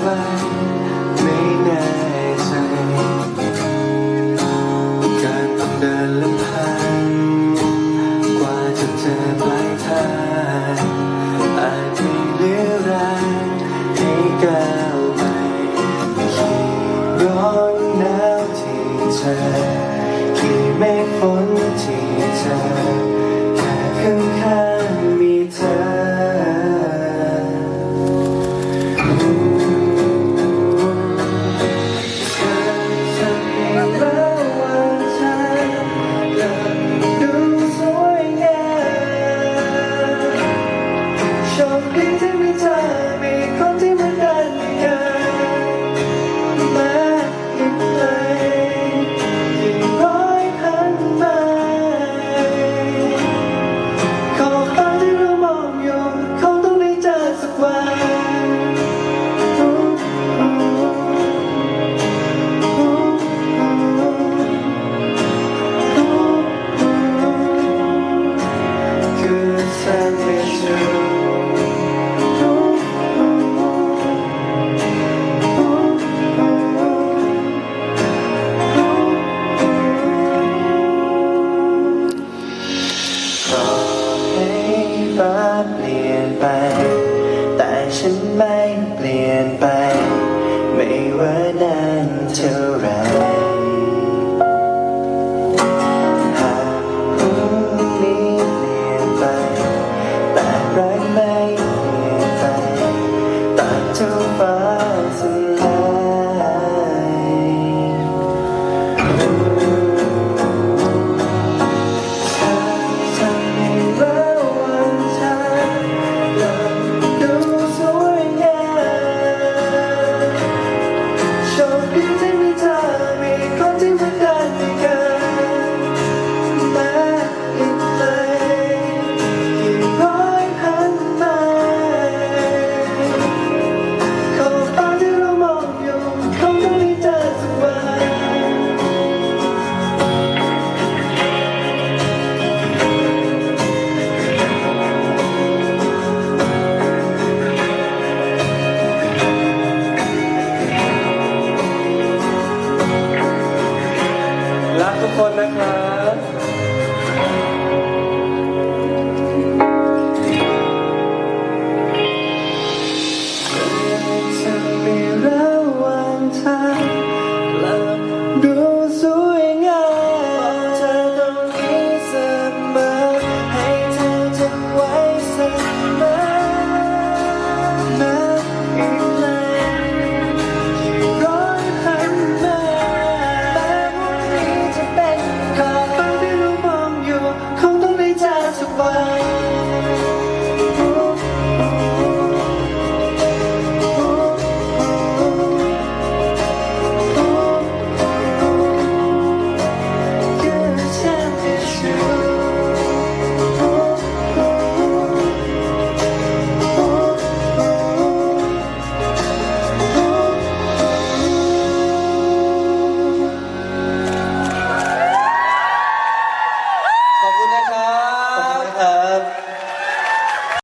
ไกไม่แน่ใจ การต้องเดินลำพังกว่าจะเจอปลายทางอาจไม่เหลือแรงให้ก้าวไปขี่ร้อนหนาวที่เธอขี่เมฆฝนที่เธอแค่ข้าง To. ทุกคนนะครับ